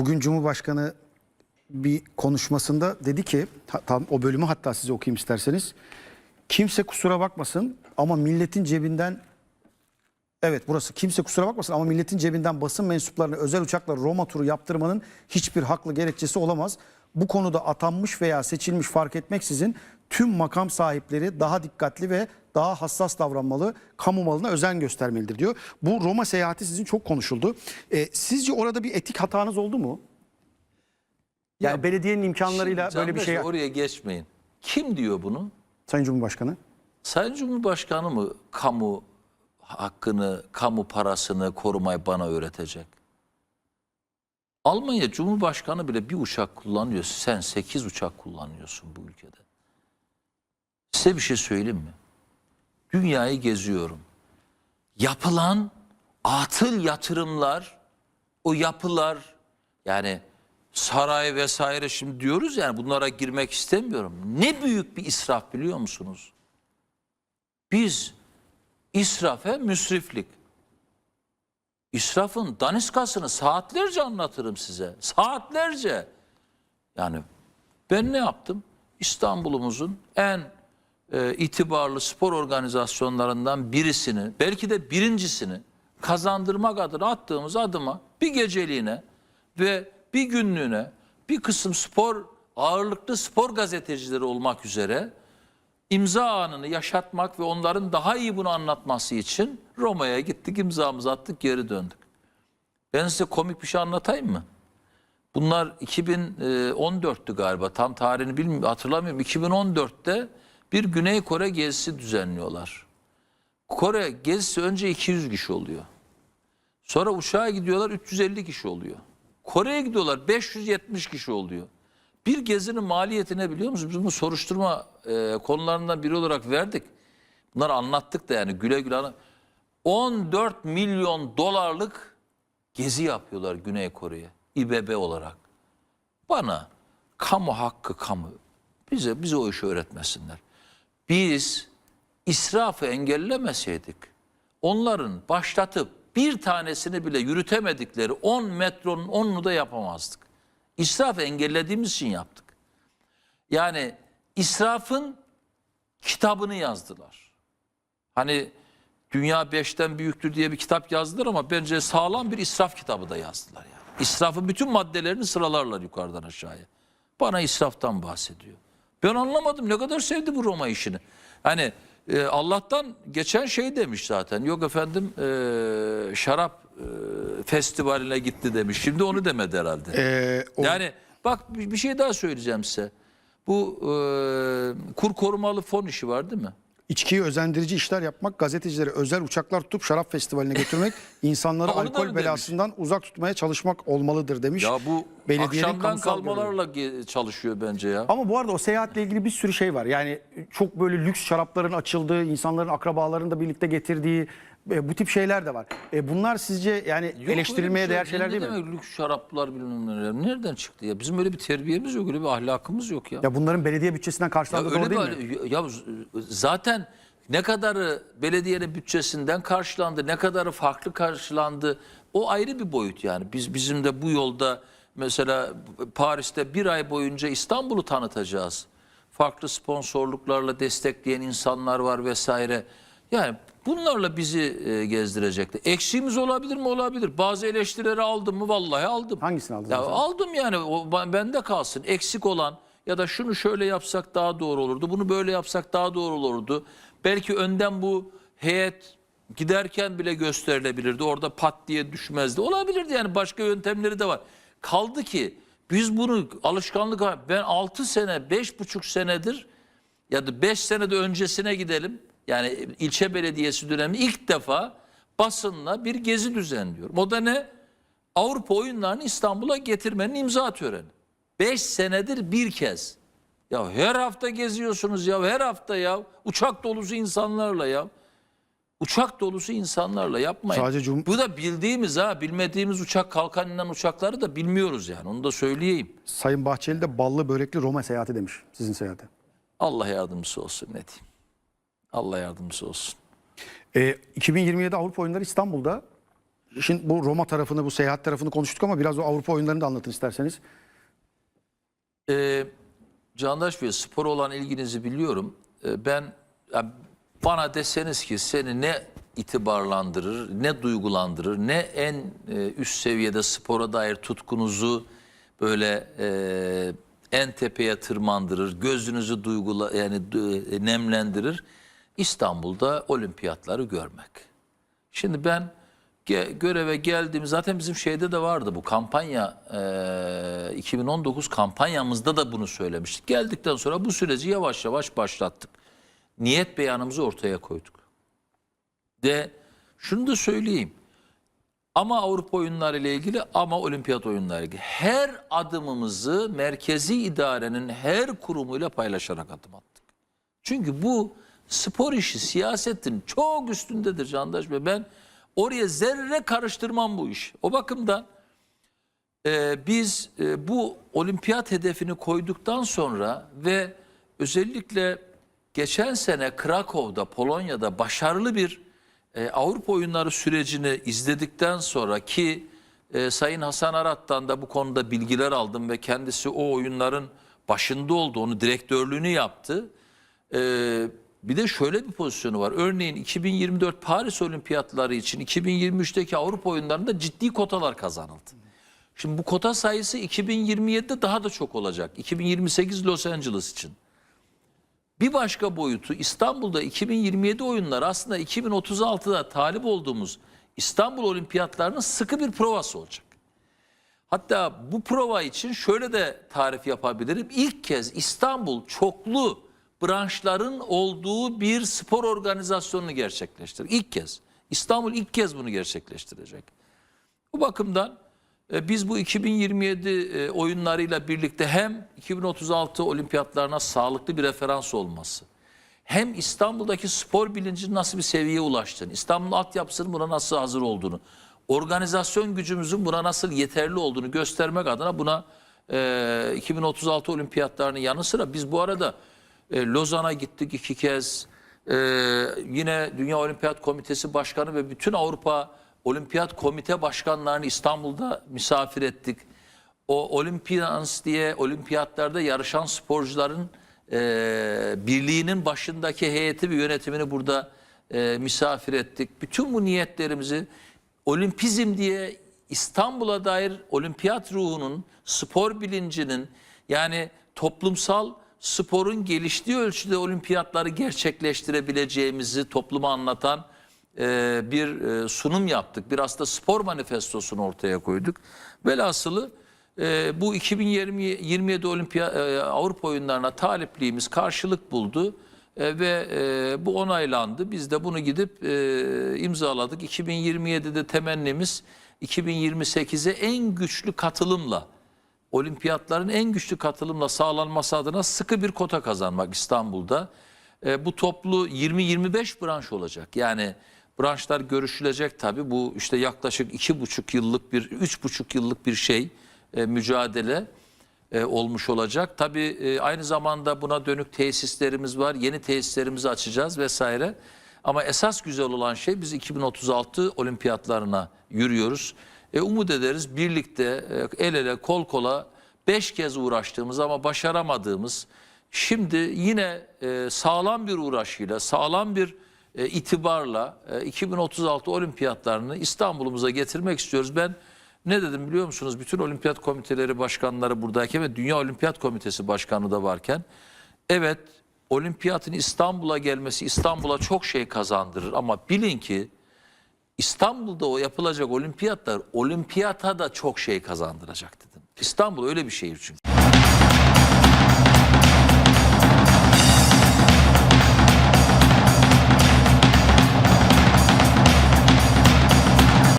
Bugün Cumhurbaşkanı bir konuşmasında dedi ki ta- tam o bölümü hatta size okuyayım isterseniz. Kimse kusura bakmasın ama milletin cebinden Evet burası kimse kusura bakmasın ama milletin cebinden basın mensuplarına özel uçakla Roma turu yaptırmanın hiçbir haklı gerekçesi olamaz. Bu konuda atanmış veya seçilmiş fark etmeksizin tüm makam sahipleri daha dikkatli ve daha hassas davranmalı, kamu malına özen göstermelidir diyor. Bu Roma seyahati sizin çok konuşuldu. E, sizce orada bir etik hatanız oldu mu? Yani Ya, belediyenin imkanlarıyla böyle bir şey... Oraya geçmeyin. Kim diyor bunu? Sayın Cumhurbaşkanı. Sayın Cumhurbaşkanı mı kamu hakkını, kamu parasını korumayı bana öğretecek? Almanya Cumhurbaşkanı bile bir uçak kullanıyor. Sen sekiz uçak kullanıyorsun bu ülkede. Size bir şey söyleyeyim mi? Dünyayı geziyorum. Yapılan atıl yatırımlar, o yapılar yani saray vesaire şimdi diyoruz yani bunlara girmek istemiyorum. Ne büyük bir israf biliyor musunuz? Biz israfe müsriflik. İsrafın daniskasını saatlerce anlatırım size. Saatlerce. Yani ben ne yaptım? İstanbul'umuzun en e, itibarlı spor organizasyonlarından birisini, belki de birincisini kazandırmak adına attığımız adıma bir geceliğine ve bir günlüğüne bir kısım spor ağırlıklı spor gazetecileri olmak üzere imza anını yaşatmak ve onların daha iyi bunu anlatması için Roma'ya gittik, imzamızı attık, geri döndük. Ben size komik bir şey anlatayım mı? Bunlar 2014'tü galiba. Tam tarihini bilmiyorum, hatırlamıyorum. 2014'te bir Güney Kore gezisi düzenliyorlar. Kore gezisi önce 200 kişi oluyor. Sonra uçağa gidiyorlar 350 kişi oluyor. Kore'ye gidiyorlar 570 kişi oluyor. Bir gezinin maliyeti ne biliyor musunuz? Biz bunu soruşturma e, konularından biri olarak verdik. Bunları anlattık da yani güle güle. anlat- 14 milyon dolarlık gezi yapıyorlar Güney Kore'ye İBB olarak. Bana kamu hakkı kamu bize bize o işi öğretmesinler. Biz israfı engellemeseydik onların başlatıp bir tanesini bile yürütemedikleri 10 metronun 10'unu da yapamazdık. İsrafı engellediğimiz için yaptık. Yani israfın kitabını yazdılar. Hani Dünya beşten büyüktür diye bir kitap yazdılar ama bence sağlam bir israf kitabı da yazdılar yani. İsrafın bütün maddelerini sıralarlar yukarıdan aşağıya. Bana israftan bahsediyor. Ben anlamadım ne kadar sevdi bu Roma işini. Hani e, Allah'tan geçen şey demiş zaten. Yok efendim e, şarap e, festivaline gitti demiş. Şimdi onu demedi herhalde. E, o- Yani bak bir bir şey daha söyleyeceğim size. Bu e, kur korumalı fon işi var değil mi? İçkiyi özendirici işler yapmak, gazetecileri özel uçaklar tutup şarap festivaline götürmek, insanları onu da mı alkol demiş? belasından uzak tutmaya çalışmak olmalıdır demiş. Ya bu Belediyenin akşamdan kamusal kalmalarla ge- çalışıyor bence ya. Ama bu arada o seyahatle ilgili bir sürü şey var. Yani çok böyle lüks şarapların açıldığı, insanların akrabalarını da birlikte getirdiği e, bu tip şeyler de var. E, bunlar sizce yani Yok eleştirilmeye şey. değer şeyler değil mi? demek lüks şaraplar bilmem neler. Nereden çıktı ya? Bizim öyle bir terbiyemiz yok, öyle bir ahlakımız yok ya. Ya bunların belediye bütçesinden karşılandığı doğru değil mi? ya zaten ne kadarı belediyenin bütçesinden karşılandı, ne kadarı farklı karşılandı o ayrı bir boyut yani. Biz bizim de bu yolda mesela Paris'te bir ay boyunca İstanbul'u tanıtacağız. Farklı sponsorluklarla destekleyen insanlar var vesaire. Yani bunlarla bizi e, gezdirecekti. Eksiğimiz olabilir mi? Olabilir. Bazı eleştirileri aldım mı? Vallahi aldım. Hangisini aldınız Ya mesela? aldım yani o ben- bende kalsın. Eksik olan ya da şunu şöyle yapsak daha doğru olurdu. Bunu böyle yapsak daha doğru olurdu. Belki önden bu heyet giderken bile gösterilebilirdi. Orada pat diye düşmezdi. Olabilirdi yani başka yöntemleri de var. Kaldı ki biz bunu alışkanlık ben 6 sene 5,5 senedir ya da 5 senede öncesine gidelim. Yani ilçe belediyesi dönemi ilk defa basınla bir gezi düzenliyorum. O da ne? Avrupa oyunlarını İstanbul'a getirmenin imza töreni. 5 senedir bir kez. Ya her hafta geziyorsunuz ya her hafta ya. Uçak dolusu insanlarla ya. Uçak dolusu insanlarla yapmayın. Sadece cum- Bu da bildiğimiz ha bilmediğimiz uçak kalkan inen uçakları da bilmiyoruz yani onu da söyleyeyim. Sayın Bahçeli de ballı börekli Roma seyahati demiş sizin seyahate. Allah yardımcısı olsun ne diyeyim. Allah yardımcısı olsun. E, 2027 Avrupa oyunları İstanbul'da Şimdi bu Roma tarafını, bu seyahat tarafını konuştuk ama biraz o Avrupa oyunlarını da anlatın isterseniz. Ee, Candaş Bey spor olan ilginizi biliyorum. Ee, ben ya bana deseniz ki seni ne itibarlandırır, ne duygulandırır, ne en e, üst seviyede spora dair tutkunuzu böyle e, en tepeye tırmandırır, gözünüzü duygula yani du- nemlendirir. İstanbul'da olimpiyatları görmek. Şimdi ben ge- göreve geldiğim zaten bizim şeyde de vardı bu kampanya e, 2019 kampanyamızda da bunu söylemiştik. Geldikten sonra bu süreci yavaş yavaş başlattık. Niyet beyanımızı ortaya koyduk. De şunu da söyleyeyim. Ama Avrupa oyunları ile ilgili ama olimpiyat oyunları ile ilgili. Her adımımızı merkezi idarenin her kurumuyla paylaşarak adım attık. Çünkü bu spor işi siyasetin çok üstündedir Candaş Bey. Ben oraya zerre karıştırmam bu iş. O bakımdan e, biz e, bu olimpiyat hedefini koyduktan sonra ve özellikle geçen sene Krakow'da Polonya'da başarılı bir e, Avrupa oyunları sürecini izledikten sonra ki e, Sayın Hasan Arat'tan da bu konuda bilgiler aldım ve kendisi o oyunların başında oldu. Onu direktörlüğünü yaptı. Ee, bir de şöyle bir pozisyonu var. Örneğin 2024 Paris Olimpiyatları için 2023'teki Avrupa oyunlarında ciddi kotalar kazanıldı. Şimdi bu kota sayısı 2027'de daha da çok olacak. 2028 Los Angeles için. Bir başka boyutu İstanbul'da 2027 oyunlar aslında 2036'da talip olduğumuz İstanbul Olimpiyatlarının sıkı bir provası olacak. Hatta bu prova için şöyle de tarif yapabilirim. İlk kez İstanbul çoklu branşların olduğu bir spor organizasyonunu gerçekleştirir. İlk kez. İstanbul ilk kez bunu gerçekleştirecek. Bu bakımdan e, biz bu 2027 e, oyunlarıyla birlikte hem 2036 olimpiyatlarına sağlıklı bir referans olması, hem İstanbul'daki spor bilincinin nasıl bir seviyeye ulaştığını, İstanbul'un altyapısının buna nasıl hazır olduğunu, organizasyon gücümüzün buna nasıl yeterli olduğunu göstermek adına buna e, 2036 olimpiyatlarının yanı sıra biz bu arada e, Lozan'a gittik iki kez. E, yine Dünya Olimpiyat Komitesi Başkanı ve bütün Avrupa Olimpiyat Komite Başkanlarını İstanbul'da misafir ettik. O Olympians diye olimpiyatlarda yarışan sporcuların e, birliğinin başındaki heyeti ve yönetimini burada misafir ettik. Bütün bu niyetlerimizi olimpizm diye İstanbul'a dair olimpiyat ruhunun, spor bilincinin yani toplumsal sporun geliştiği ölçüde olimpiyatları gerçekleştirebileceğimizi topluma anlatan e, bir e, sunum yaptık. Bir aslında spor manifestosunu ortaya koyduk. Velhasılı e, bu 2027 Olimpiya, e, Avrupa oyunlarına talipliğimiz karşılık buldu. E, ve e, bu onaylandı. Biz de bunu gidip e, imzaladık. 2027'de temennimiz 2028'e en güçlü katılımla olimpiyatların en güçlü katılımla sağlanması adına sıkı bir kota kazanmak İstanbul'da. E, bu toplu 20-25 branş olacak. Yani branşlar görüşülecek tabii. Bu işte yaklaşık iki buçuk yıllık bir, üç buçuk yıllık bir şey e, mücadele e, olmuş olacak. Tabii e, aynı zamanda buna dönük tesislerimiz var. Yeni tesislerimizi açacağız vesaire. Ama esas güzel olan şey biz 2036 olimpiyatlarına yürüyoruz. E, umut ederiz birlikte e, el ele kol kola beş kez uğraştığımız ama başaramadığımız şimdi yine e, sağlam bir uğraşıyla sağlam bir e, itibarla e, 2036 olimpiyatlarını İstanbul'umuza getirmek istiyoruz. Ben ne dedim biliyor musunuz? Bütün olimpiyat komiteleri başkanları buradayken ve Dünya Olimpiyat Komitesi başkanı da varken evet olimpiyatın İstanbul'a gelmesi İstanbul'a çok şey kazandırır ama bilin ki İstanbul'da o yapılacak olimpiyatlar olimpiyata da çok şey kazandıracak dedim. İstanbul öyle bir şehir çünkü.